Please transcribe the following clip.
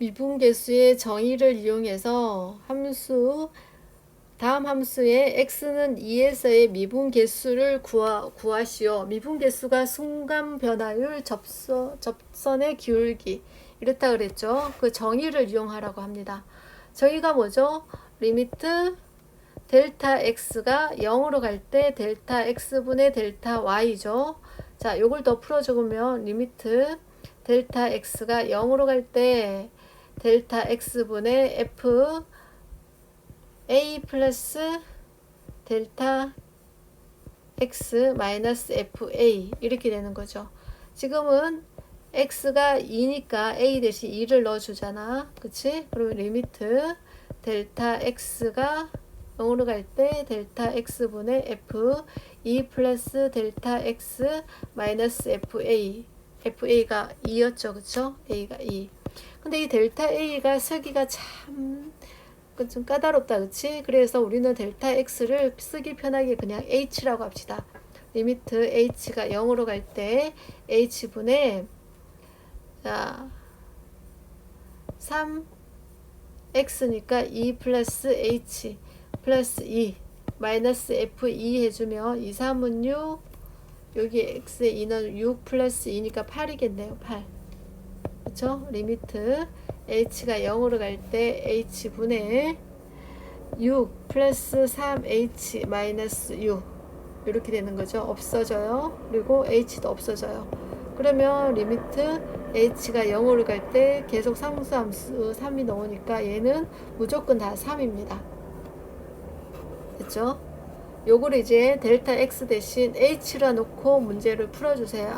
미분계수의 정의를 이용해서 함수 다음 함수의 x는 2에서의 미분계수를 구하, 구하시오. 미분계수가 순간 변화율 접서, 접선의 기울기 이렇다 그랬죠. 그 정의를 이용하라고 합니다. 정의가 뭐죠? 리미트 델타 x가 0으로 갈 때 델타 x분의 델타 y죠. 자, 요걸 더 풀어 적으면 리미트 델타 x가 0으로 갈 때 델타 x분의 f a 플러스 델타 x 마이너스 fa 이렇게 되는 거죠. 지금은 x가 2니까 a 대신 2를 넣어주잖아. 그치? 그러면 리미트 델타 x가 0으로 갈 때 델타 x분의 f 2 플러스 델타 x 마이너스 fa fa가 2였죠. 그쵸? a가 2 근데 이 델타 a가 쓰기가 참 좀 까다롭다 그치? 그래서 우리는 델타 x를 쓰기 편하게 그냥 h라고 합시다. 리미트 h가 0으로 갈 때 h분의 자 3 x니까 2 플러스 h 플러스 2 마이너스 f2 해주면 2, 3은 6 여기 x의 2는 6 플러스 2니까 8이겠네요 8 그쵸? 리미트 h가 0으로 갈 때 h분의 6 플러스 3h 마이너스 6 이렇게 되는 거죠. 없어져요. 그리고 h도 없어져요. 그러면 리미트 h가 0으로 갈 때 계속 상수함수 3이 나오니까 얘는 무조건 다 3입니다. 됐죠? 요거를 이제 델타 x 대신 h라 놓고 문제를 풀어주세요.